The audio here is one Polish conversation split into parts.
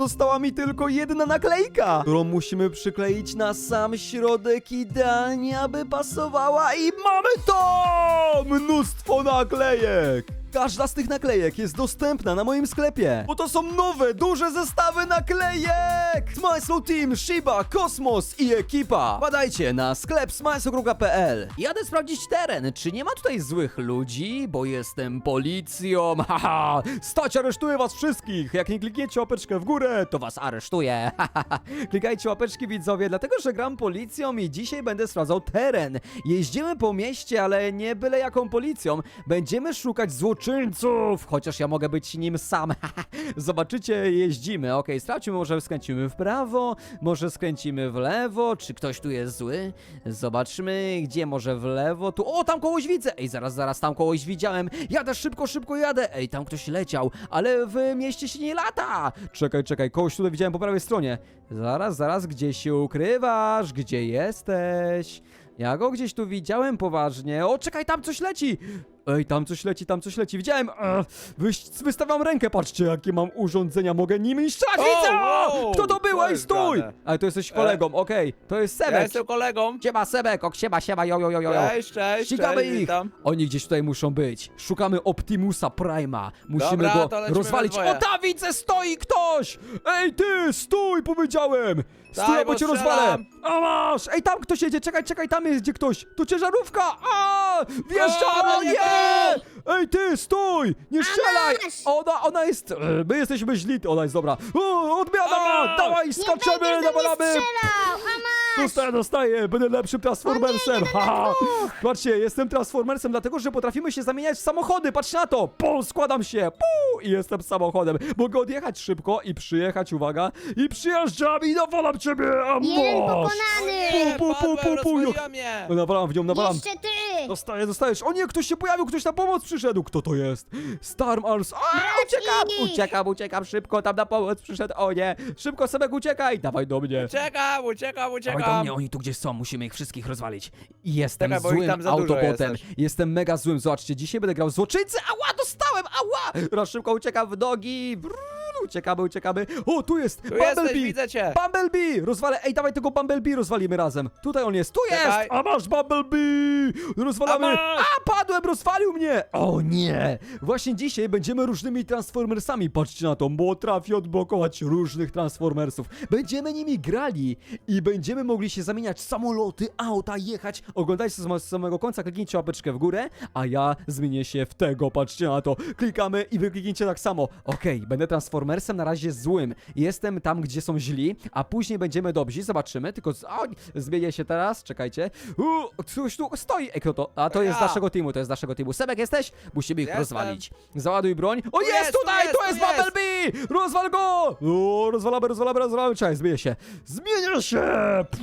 Została mi tylko jedna naklejka, którą musimy przykleić na sam środek idealnie, aby pasowała i mamy to! Mnóstwo naklejek! Każda z tych naklejek jest dostępna na moim sklepie, bo to są nowe, duże zestawy naklejek! Smysl Team, Shiba, Kosmos i ekipa! Badajcie na sklep smysl.pl Jadę sprawdzić teren, czy nie ma tutaj złych ludzi, bo jestem policją, haha! Stać, aresztuję was wszystkich! Jak nie klikniecie łapeczkę w górę, to was aresztuję, haha! Klikajcie łapeczki widzowie, dlatego że gram policją i dzisiaj będę sprawdzał teren. Jeździmy po mieście, ale nie byle jaką policją. Będziemy szukać złoczyńców, chociaż ja mogę być nim sam. Zobaczycie, jeździmy. Okej, sprawdźmy, może skręcimy w prawo, może skręcimy w lewo, czy ktoś tu jest zły. Zobaczmy, gdzie może w lewo. Tu, o, tam kogoś widzę. Ej, zaraz, zaraz, tam kogoś widziałem. Jadę szybko, szybko jadę. Ej, tam ktoś leciał, ale w mieście się nie lata. Czekaj, czekaj, kogoś tutaj widziałem po prawej stronie. Zaraz, zaraz, gdzie się ukrywasz? Gdzie jesteś? Ja go gdzieś tu widziałem poważnie. O, czekaj, tam coś leci! Ej, tam coś leci, tam coś leci. Widziałem! E, wyś- wystawiam rękę, patrzcie, jakie mam urządzenia, mogę nimi strzelać! O, Widzę! wow, Kto to był? Ej, jest stój! grane? Ale to jesteś kolegą, okej. To jest Ja Sebek. jestem kolegą. Siema, Sebek, ok, siema, siema, jo, jo, jo, jo. jo. Cześć, cześć, Ścigamy cześć, ich! witam. Oni gdzieś tutaj muszą być. Szukamy Optimusa Prima. Musimy Dobra, go lecimy rozwalić. we dwoje. O, tam widzę, stoi ktoś! Ej, ty, stój, powiedziałem! Stój, bo cię rozwalę! A masz! Ej, tam ktoś jedzie, czekaj, czekaj, tam jest gdzie ktoś! To ciężarówka! A! Wjeżdżamy, O, nie! nie! Ej, ty, stój! Nie strzelaj! masz! Ona, ona jest... e, My jesteśmy źli, ona jest dobra. O, odmiana! Masz! Dawaj, Nie skaczemy, będziesz do mnie nawalamy! strzelał! Dostaję, dostaję, będę lepszym Transformersem. Haha. Patrzcie, jestem Transformersem, dlatego że potrafimy się zamieniać w samochody. Patrzcie na to. Pum, składam się. Pum, i jestem samochodem. Mogę odjechać szybko i przyjechać, uwaga. I przyjeżdżam i nawalam ciebie. A Jeden masz. pokonany! Pu, pu, pu, pu, pu. rozwaliła mnie. Nawalam w nią, nawalam. Jeszcze ty! Dostaję, dostajesz. O nie, ktoś się pojawił, ktoś na pomoc przyszedł. Kto to jest? Storm Arms. A, uciekam, uciekam, uciekam szybko, tam na pomoc przyszedł. O nie, szybko Sebek uciekaj. Dawaj do mnie. Uciekam, uciekam, Dawaj do mnie, oni tu gdzieś są, musimy ich wszystkich rozwalić. Jestem Czekaj, bo ich złym tam za dużo autobotem. Jestem mega złym, zobaczcie, dzisiaj będę grał złoczyńcy. Ała, dostałem, ała! Raz szybko uciekam w nogi. Brrr, uciekamy, uciekamy. O, tu jest Tu jesteś, Bumblebee. widzę cię. Bumblebee! Rozwalę, ej, dawaj tego Bumblebee rozwalimy razem. Tutaj on jest, tu jest! Czekaj. A masz Bumblebee! Rozwalamy! A masz! A, padłem, rozwalił mnie! O nie! Właśnie dzisiaj będziemy różnymi Transformersami, patrzcie na to, potrafię odblokować różnych Transformersów. Będziemy nimi grali i będziemy mogli się zamieniać w samoloty, auta, jechać. Oglądajcie z samego końca, kliknijcie łapeczkę w górę, a ja zmienię się w tego, patrzcie na to. Klikamy i wy kliknijcie tak samo. Okej, będę Transformersem na razie złym. Jestem tam, gdzie są źli, a później będziemy dobrzy. Zobaczymy, tylko z... o, zmienię się teraz, czekajcie. Ktoś tu stoi. Ej, kto to? A to jest z Ja. naszego teamu, to jest z naszego teamu. Sebek jesteś? Musimy ich Jestem. rozwalić. Załaduj broń. O, jest, jest, tu tutaj, jest, tu jest tu jest. Bumblebee! Rozwal go! O, rozwalamy, rozwalamy, rozwalamy. Czekaj, zmienię się. Zmienię się! Pff.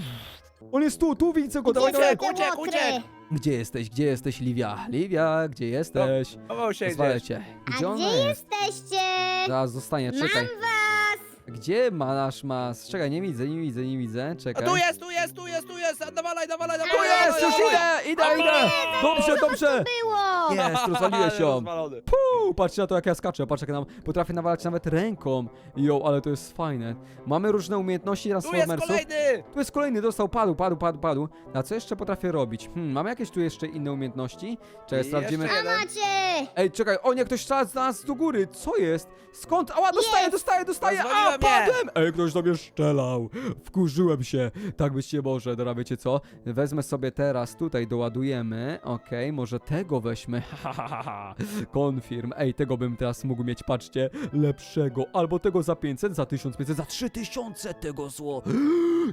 On jest tu, tu widzę go, dawaj, dawaj. Uciekł, uciekł, Mokry. uciekł. Gdzie jesteś, gdzie jesteś, Livia? Livia, gdzie jesteś? Chował się Rozwalę gdzieś. cię. A Gdzie ona gdzie jest? jesteście? Zaraz zostanie, Mam czekaj. was! Gdzie ma nasz mas? Czekaj, nie widzę, nie widzę, nie widzę. A Czekaj. tu jest, tu jest, tu jest, tu jest. Dawalaj, dawalaj, Tu dawalaj. jest, już idę, idę, idę! Dobrze, dobrze! Było! Jest, rozwaliłeś ją. Rozwalony. Puu, patrzcie na to, jak ja skaczę. Patrz, jak nam potrafię nawalać nawet ręką. Jo, ale to jest fajne. Mamy różne umiejętności Tu jest Transformersów. kolejny. Tu jest kolejny, dostał, padł, padł, padł, padł. A co jeszcze potrafię robić? Hmm, mamy jakieś tu jeszcze inne umiejętności? Czekaj, Jeszcze sprawdzimy. A macie! Ej, czekaj, o nie, ktoś strzela z nas do góry. Co jest? Skąd? Ała, dostaję, Jest. dostaję, dostaję. A, Rozwaliła mnie. padłem! Ej, ktoś do mnie strzelał. Wkurzyłem się. Tak być nie może. Dobra, wiecie co? Wezmę sobie teraz, tutaj doładujemy. Okej, może tego weźmy. Ha, ha, ha, ha. Confirm. Ej, tego bym teraz mógł mieć, patrzcie, lepszego. Albo tego za 500, za 1500, za 3000 tego zło.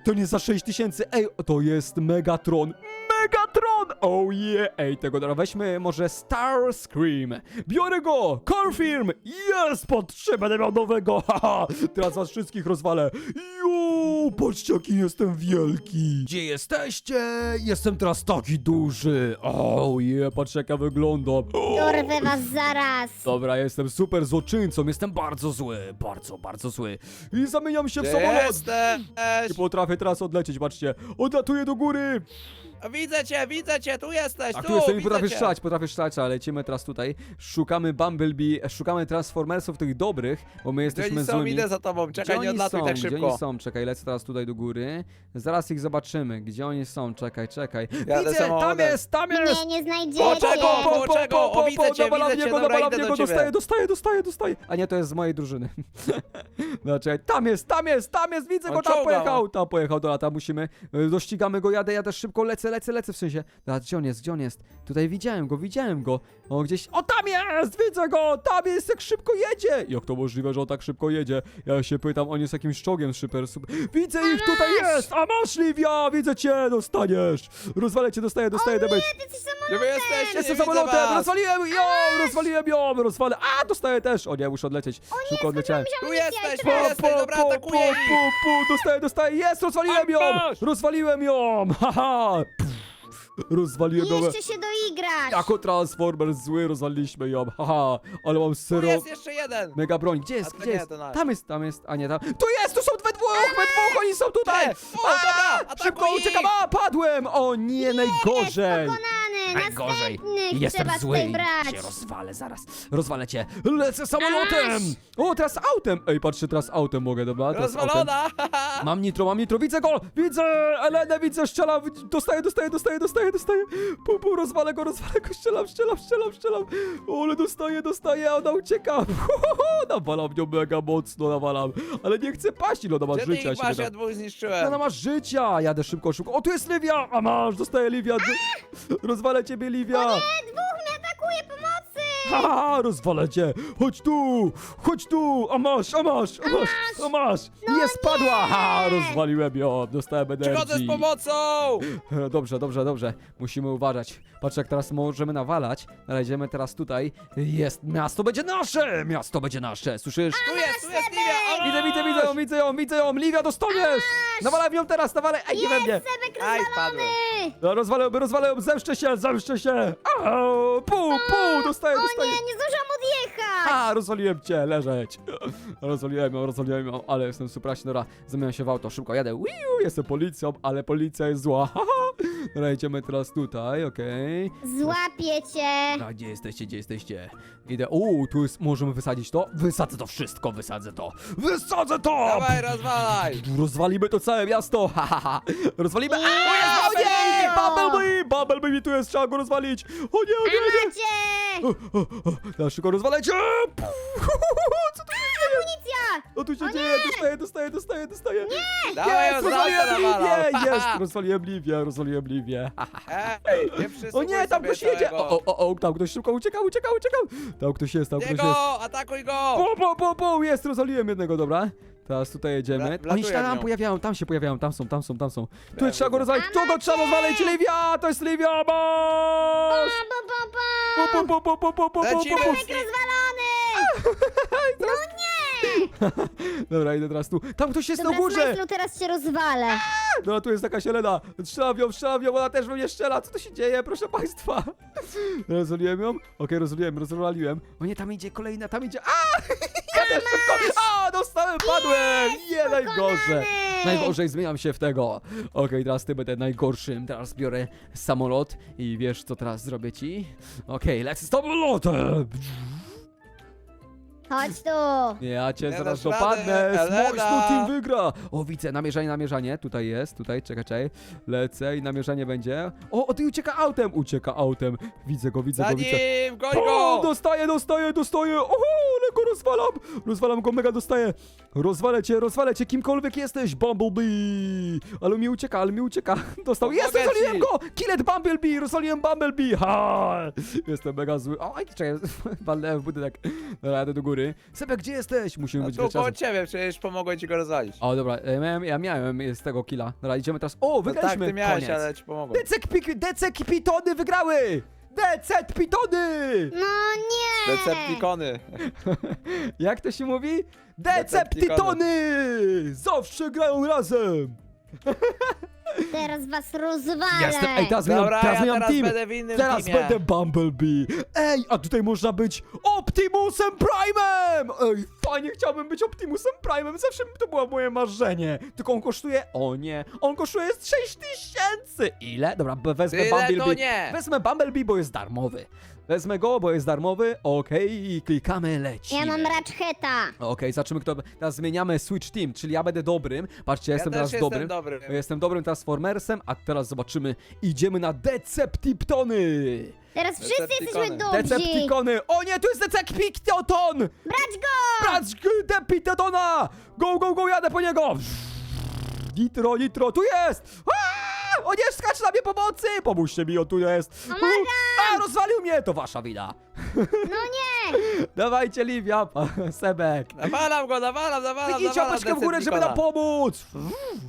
To nie za 6000. Ej, to jest Megatron. Megatron! Oh yeah! Ej, tego dobra, weźmy może Star Scream. Biorę go! Confirm! Jest! Potrzebę będę miał nowego! Haha! Teraz was wszystkich rozwalę. Ju! Patrzcie jaki jestem wielki! Gdzie jesteście? Jestem teraz taki duży! O, je, patrzcie jak ja wyglądam! Dorwę was zaraz. Dobra, jestem super złoczyńcą, jestem bardzo zły, bardzo, bardzo zły. I zamieniam się w samolot! jesteś? Nie potrafię teraz odlecieć, patrzcie. Odlatuję do góry! Widzę cię, widzę cię, tu jesteś, A tu, tu jestem i widzę potrafię cię. strzelać, potrafię strzelać, ale lecimy teraz tutaj. Szukamy Bumblebee, szukamy Transformersów tych dobrych, bo my Gdzie jesteśmy oni są? złymi. Idę za tobą, Gdzie czekaj, nie odlatuj są? tak Gdzie szybko. oni są? Czekaj, lecę teraz tutaj do góry. Zaraz ich zobaczymy. Gdzie oni są? Czekaj, czekaj. Jadę Widzę, tam samochodem. jest, tam jest! Nie, nie znajdziecie. Poczekaj, po- Czego? O, widzę cię, nawalam widzę cię, niego, dobra, nawalam idę do niego, ciebie. dostaję, dostaję, dostaję, dostaję. A nie, to jest z mojej drużyny. czekaj, tam jest, tam jest, tam jest, widzę On go, tam pojechał, tam pojechał, dobra, tam musimy, y, dościgamy go, jadę, jadę szybko, lecę, lecę, lecę w sensie. Dobra, gdzie on jest, gdzie on jest? Tutaj widziałem go, widziałem go. O, gdzieś, o tam jest, widzę go, tam jest, jak szybko jedzie. Jak to możliwe, że on tak szybko jedzie? Ja się pytam, on jest jakimś czołgiem super, super. Widzę ich, tutaj jest, a masz Livia, widzę cię, dostaniesz. Rozwalę cię, dostaję, dostaję damage. Ty jesteś. Gdzie wy jesteście? Jestem Nie widzę samolotem, was. rozwaliłem ją, rozwaliłem ją, rozwalę. A, dostaję też. O nie, muszę odlecieć. Szybko odleciałem. Tu jesteś, tu Po, po, jesteś, dobra, po, po, atakuję ich. po, po, dostaję, dostaję, jest, rozwaliłem ją, Masz. rozwaliłem ją, haha. Rozwaliłem ją. Jeszcze się doigrać. Jako Transformers zły rozwaliliśmy ją, haha, ale mam Tu syro... jest jeszcze jeden. Mega broń, gdzie jest, to gdzie nie, jest? to nasz. Tam jest, tam jest, a nie tam. Tu jest, tu są we dwóch, we dwóch, oni są tutaj! Gdzie? O, dobra, atakuj Szybko ich. uciekam, a, padłem! O nie, najgorzej! Pokonany. Najgorzej. Następnych Jestem trzeba zły tutaj i brać. się rozwalę zaraz. Rozwalę cię. Lecę samolotem! O, teraz autem! Ej, patrzcie, teraz autem mogę, dobra? Teraz autem. Rozwalona. Mam nitro, mam nitro, widzę go! Widzę! Elenę, widzę, strzelam! Dostaję, dostaję, dostaję, dostaję, dostaję! Pu, rozwalę go, rozwalę go, strzelam, strzelam, strzelam, strzelam! O, ale dostaję, dostaję, a ona ucieka! Nawalam nią mega mocno, nawalam! Ale nie chcę paść, ile ona ma Gdzie ty życia, ich się masz? Ja dwóch No, zniszczyłem. Ona ma życia! Jadę szybko, szybko. O, tu jest Livia! A masz, dostaję Livia! Rozwalę ciebie, Livia! Dwóch mnie atakuje pomocy. Ha, rozwalę cię! Chodź tu! Chodź tu! A masz, a masz, a masz, a masz! nie spadła! Ha, rozwaliłem ją, dostałem Przychodzę z energii. pomocą. E, Dobrze, dobrze, dobrze. Musimy uważać. Patrz, jak teraz możemy nawalać. Znajdziemy teraz tutaj. Jest, miasto będzie nasze! Miasto będzie nasze, słyszysz? Tu jest, tu jest Livia. Widzę, widzę, widzę ją, widzę ją, widzę ją! Livia, dostaniesz! Nawalaj w nią teraz, nawalaj! Ej, nie we mnie! Sebek Aj, rozwalony. padłem. No, Rozwalę rozwalę zemszczę się, zemszczę się! Au, Pu, pu, dostaję, O dostaję! nie, nie zdążyłam odjechać. A, rozwaliłem cię, leżeć. Rozwaliłem ją, rozwaliłem ją, ale jestem super dobra. Zamieniam się w auto, szybko jadę. Wiu, jestem policją, ale policja jest zła. Dobra, idziemy teraz tutaj, okej. Złapię cię. A gdzie jesteście, gdzie jesteście? Idę, uuu, tu jest, możemy wysadzić to? Wysadzę to wszystko, wysadzę to. Wysadzę to! Dawaj, rozwalaj. Rozwalimy to całe miasto, ha, ha, ha. Rozwalimy, Nie, a, o nie! Bumblebee! Bumblebee, tu jest, trzeba go rozwalić. O nie, o nie, nie. Macie. O, o, o, Teraz szybko rozwalajcie! Co tu się dzieje? Amunicja. Co tu się dzieje? Dostaję, dostaję, dostaję, dostaję. Dawaj, Jest, rozwaliłem nawalam. Livię! Jest, rozwaliłem Livię, rozwaliłem Livię. Ej, nie przysłuchuj O nie, tam sobie ktoś jedzie! całego. O, o, o, o, tam ktoś szybko uciekał, uciekał, uciekał! Tam ktoś jest, tam ktoś jest. Jego, atakuj go. Po, po, po, po, jest, rozwaliłem jednego, dobra. Teraz tutaj jedziemy. Wla- Oni wlatuję się w tam nią. pojawiają, tam się pojawiają, tam są, tam są, tam są. Tu Ja trzeba go rozwalić, tu go trzeba rozwalić, Livia! To jest Livia, masz! Bam, bam, bam, Po, po, po, po, po, po, po, po, Lecimy. po. Sebek rozwalony. No nie. Dobra, idę teraz tu. Tam ktoś jest na Dobra, górze! Smajslu, teraz się rozwalę. No tu jest taka sielena. Strzelam ją, strzelam ją, ona też we mnie strzela. Co to się dzieje, proszę państwa? Rozwaliłem ją? Okej, rozwaliłem, rozwaliłem. O nie, tam idzie kolejna, tam idzie. A! Ja też szybko. Dostałem, padłem! Nie, najgorzej. Najgorzej, zmieniam się w tego. Okej, teraz ty będę najgorszym. Teraz biorę samolot i wiesz, co teraz zrobię ci? Okej, lecę z samolotem! Chodź tu. Ja cię Nie zaraz dasz rady, dopadnę! Elena. Smojslu team wygra! O, widzę, namierzanie, namierzanie. Tutaj jest, tutaj, czekaj, czekaj. Lecę i namierzanie będzie. O, o, ty ucieka autem! Ucieka autem. Widzę go, widzę Za go, widzę. nim, goń O, go. dostaję, dostaję, dostaję! Oho, go rozwalam! Rozwalam go, mega dostaję! Rozwalę cię, rozwalę cię, kimkolwiek jesteś, Bumblebee! Ale mi ucieka, ale mi ucieka. Dostał, jest, Pomogę rozwaliłem ci. go! Killet Bumblebee, rozwaliłem Bumblebee! Ha! Jestem mega zły. O, aj, czekaj, walnąłem w budynek. Dobra, jadę do góry. Sebek, gdzie jesteś? Musimy być tu po ciebie, przecież pomogłem ci go rozwalić. O, dobra, ja miałem, ja miałem z tego killa. Dobra, idziemy teraz. O, No tak, ty miałeś, Koniec. ale ci pomogłem. Decek, pik, decek i pitony wygrały! Decepticony! No nie! Decepticony. Jak to się mówi? Decepticony. Zawsze grają razem! Teraz was rozwalę! Jestem, ej, teraz zmieniam, Dobra, teraz ja zmieniam teraz team! będę w innym Teraz teamie. będę Bumblebee! Ej, a tutaj można być Optimusem Prime'em! Ej, fajnie chciałbym być Optimusem Prime'em, zawsze to było moje marzenie. Tylko on kosztuje, o nie, on kosztuje 6 tysięcy! Ile? Dobra, b- wezmę Tyle to Bumblebee. nie. Wezmę Bumblebee, bo jest darmowy. Wezmę go, bo jest darmowy, okej, i klikamy, lecimy. Ja mam Ratcheta! Okej, zobaczymy kto... Teraz zmieniamy Switch Team, czyli ja będę dobrym. Patrzcie, ja jestem też teraz jestem dobrym. dobry. Jestem dobrym Transformersem, a teraz zobaczymy. Idziemy na Decepticony! Teraz wszyscy Decepticony. jesteśmy dobrzy! Decepticony! O nie, tu jest Decepticon! Brać go! Brać Decepticona! Go, go, go, jadę po niego! Nitro, nitro, tu jest! Aaa! O nie, skacz na mnie pomocy! Pomóżcie mi, on tu jest! Pomagam! A, rozwalił mnie! To wasza wina! No nie! Dawajcie, Livia, pa- Sebek! Nawalam go, nawalam, nawalam, Kliknijcie nawalam łapeczkę w górę, żeby nam pomóc!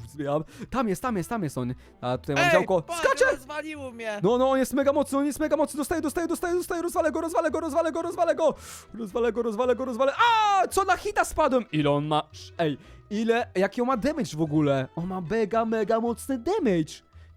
Zbieram. Tam jest, tam jest, tam jest on. A tutaj mam działko. Skacze! rozwaliło mnie. No, no, on jest mega mocny, on jest mega mocny. Dostaję, dostaję, dostaję, dostaję, rozwalę go, rozwalę go, rozwalę go, rozwalę go. Rozwalę go, rozwalę go, rozwalę. A, co na hita spadłem? Ile on ma? Ej, ile, jaki on ma damage w ogóle? On ma mega, mega mocny damage.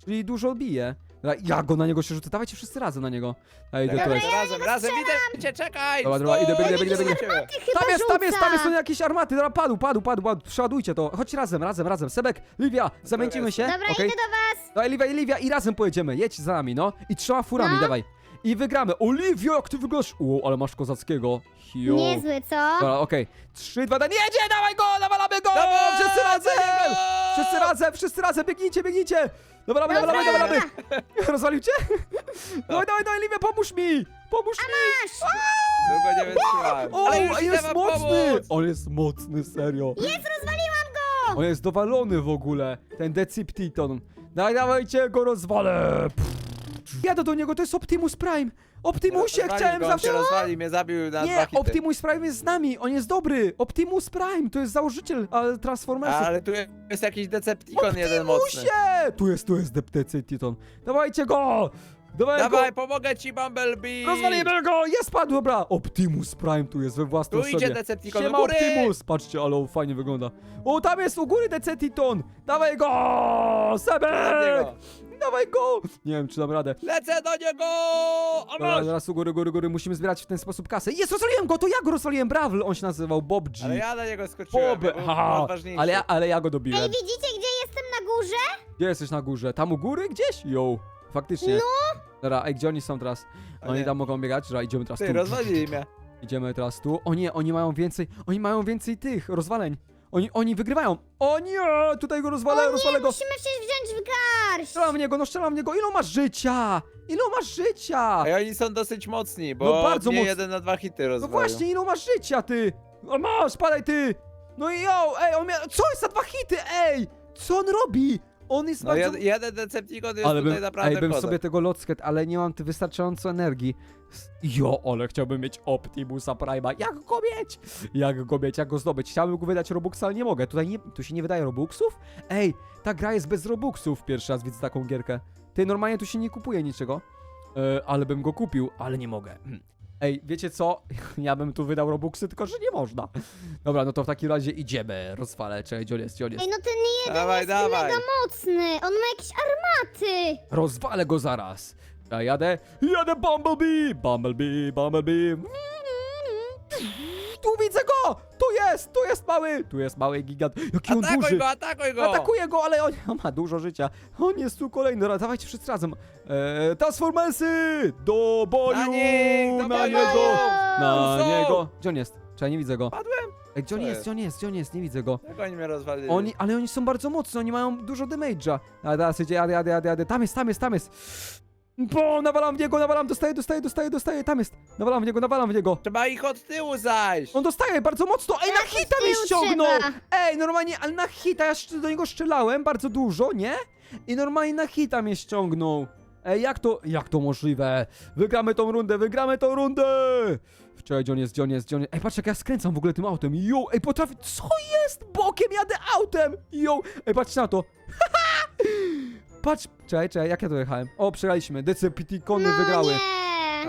Czyli dużo bije. Dobra, Ja go na niego się rzucę. Dawajcie wszyscy razem na niego. Ej, idę Dobra, tutaj. razem, razem, idę cię, czekaj! Dobra, dobra, stój, idę, biegnę, biegnę, idę ciebie. Ty chyba Tam jest, tam jest, tam jest, są jakieś armaty. Dobra, padł, padł, padł, padł. Przeładujcie to. Chodź razem, razem, razem. Sebek, Livia, zamęcimy się. Dobra, okej? idę do was! Dawaj, Livia, Livia i razem pojedziemy. Jedź za nami, no. I trzema furami, No. dawaj. I wygramy. Oliwio, jak ty wygrasz? O, ale masz kozackiego. Jo. Niezły, co? Dobra, okej. Trzy, dwa, jeden, jedzie! Dawaj go! Nawalamy go! Dawaj, Wszyscy razem! Wszyscy razem, wszyscy razem, biegnijcie, biegnijcie! Nawalamy, Dobra. nawalamy, nawalamy! Rozwalił cię? Dawaj, dawaj, dawaj, Livia, pomóż mi! Pomóż mi! Długo nie wytrzymałem. O, Ale już jest mocny! pomóc. On jest mocny, serio. Jest, rozwaliłam go! On jest dowalony w ogóle, ten Decepticon. Daj, dawajcie go rozwalę! Jadę do niego, to jest Optimus Prime! Optimusie, Rozwalił chciałem go, on zawsze... się rozwali, mnie zabił na dwa Nie, hity. Optimus Prime jest z nami, on jest dobry! Optimus Prime, to jest założyciel e, Transformersów. Ale tu jest jakiś Decepticon jeden mocny. Optimusie! Tu jest, tu jest Decepticon. Dawajcie go! Dawaj Dawaj, go! pomogę ci, Bumblebee! Rozwalimy go! Jest padł, dobra! Optimus Prime tu jest we własnej Tu idzie. Decepticon, Siema do góry! Optimus! Patrzcie, ale on fajnie wygląda. O, tam jest u góry Decepticon! Dawaj go! Sebek! Dawaj go! Nie wiem, czy dam radę. Lecę do niego! A Dobra, masz! zaraz u góry, góry, góry. Musimy zbierać w ten sposób kasę. Jest, rozwaliłem go! To ja go rozwaliłem! Brawl! On się nazywał Bob G. Ale ja na niego skoczyłem, Bob! ja byłem Haha, odważniejszy. ale, ja, ale ja go Ej, dobiłem. widzicie, gdzie jestem na górze? Gdzie jesteś na górze? Tam u góry gdzieś? Jo, faktycznie. No! Dobra, ej, gdzie oni są teraz? A Oni nie. tam mogą biegać? Dobra, idziemy teraz Ty, tu. rozwalili mnie. Idziemy teraz tu. O nie, oni mają więcej, oni mają więcej tych rozwaleń. Oni, oni wygrywają. O nie, tutaj go rozwalę, O rozwalę nie, go. musimy się wziąć w garść! Strzelam w niego, no strzelam w niego. Ile on masz życia? Ile on masz życia? Ej, oni są dosyć mocni, bo No bardzo mnie mocni. jeden na dwa hity No rozwalił. właśnie, ile on masz życia, ty? O masz, spadaj ty. No i yo, ej, on miał, co jest za dwa hity, ej? Co on robi? On jest No bardzo... jed, jeden Decepticon jest ale tutaj bym, naprawdę ej, bym kozak. sobie tego locket, ale nie mam ty wystarczająco energii. S- Jo, ale chciałbym mieć Optimusa Prime'a. Jak go mieć? Jak go mieć? Jak go zdobyć? Chciałbym go wydać Robuxa, ale nie mogę. Tutaj nie, tu się nie wydaje Robuxów? Ej, ta gra jest bez Robuxów. Pierwszy raz widzę taką gierkę. Ty, normalnie tu się nie kupuje niczego. E, ale bym go kupił, ale nie mogę. Hmm. Ej, wiecie co? Ja bym tu wydał Robuxy, tylko że nie można. Dobra, no to w takim razie idziemy. Rozwalę. Czekaj, jest? On jest? Ej, no ten jeden Dawaj, jest dawaj. mega mocny! On ma jakieś armaty! Rozwalę go zaraz. Ja jadę. Jadę Bumblebee! Bumblebee, Bumblebee. Jest, tu jest mały! Tu jest mały gigant. Jaki on Atakuj duży! go, atakuj go! Atakuję go, ale on, on ma dużo życia. On jest tu kolejny. Dobra, dawajcie wszyscy razem. Eee, Transformersy! Do boju! Na nich, do Na boju! niego! Na Są! niego! Gdzie on jest? Czy ja nie widzę go? Padłem? Ej, gdzie on Co jest? jest? Gdzie on jest? Gdzie on jest? Nie widzę go. Jak oni mnie rozwalili? Oni, ale oni są bardzo mocni, oni mają dużo damage'a. A teraz idzie, jadę, jadę, jadę, jadę. Tam jest, tam jest, tam jest. Bo nawalam w niego, nawalam, dostaję, dostaję, dostaję, dostaję, tam jest. Nawalam w niego, nawalam w niego. Trzeba ich od tyłu zajść! On dostaje bardzo mocno. Ej, na Tak, hita mnie tyłu ściągnął. trzeba. Ej, normalnie, ale na hita, ja jeszcze do niego strzelałem bardzo dużo, nie? I normalnie na hita mnie ściągnął. Ej, jak to, jak to możliwe? Wygramy tą rundę, wygramy tą rundę! Czekaj, gdzie on jest, on jest, on jest? Ej, patrz jak ja skręcam w ogóle tym autem. Jo, ej, potrafię, co jest? Bokiem jadę autem! Jo, ej, patrz na to. Patrz, czekaj, czekaj, jak ja to jechałem? O, przegraliśmy, Decepticony no wygrały. nie!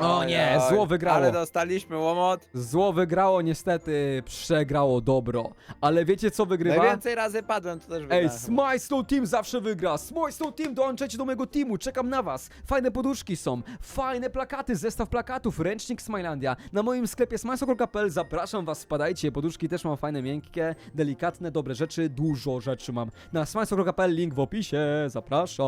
O nie, Oj, zło wygrało. Ale dostaliśmy łomot. Zło wygrało, niestety przegrało dobro. Ale wiecie co wygrywa? Najwięcej razy padłem, to też Ej, wygrałem. Smile Snow Team zawsze wygra. Smile Snow Team, dołączajcie do mojego teamu, czekam na was. Fajne poduszki są, fajne plakaty, zestaw plakatów, ręcznik Smilandia. Na moim sklepie smilesokol.pl zapraszam was, wpadajcie. Poduszki też mam fajne, miękkie, delikatne, dobre rzeczy, dużo rzeczy mam. Na smilesokol.pl link w opisie, zapraszam.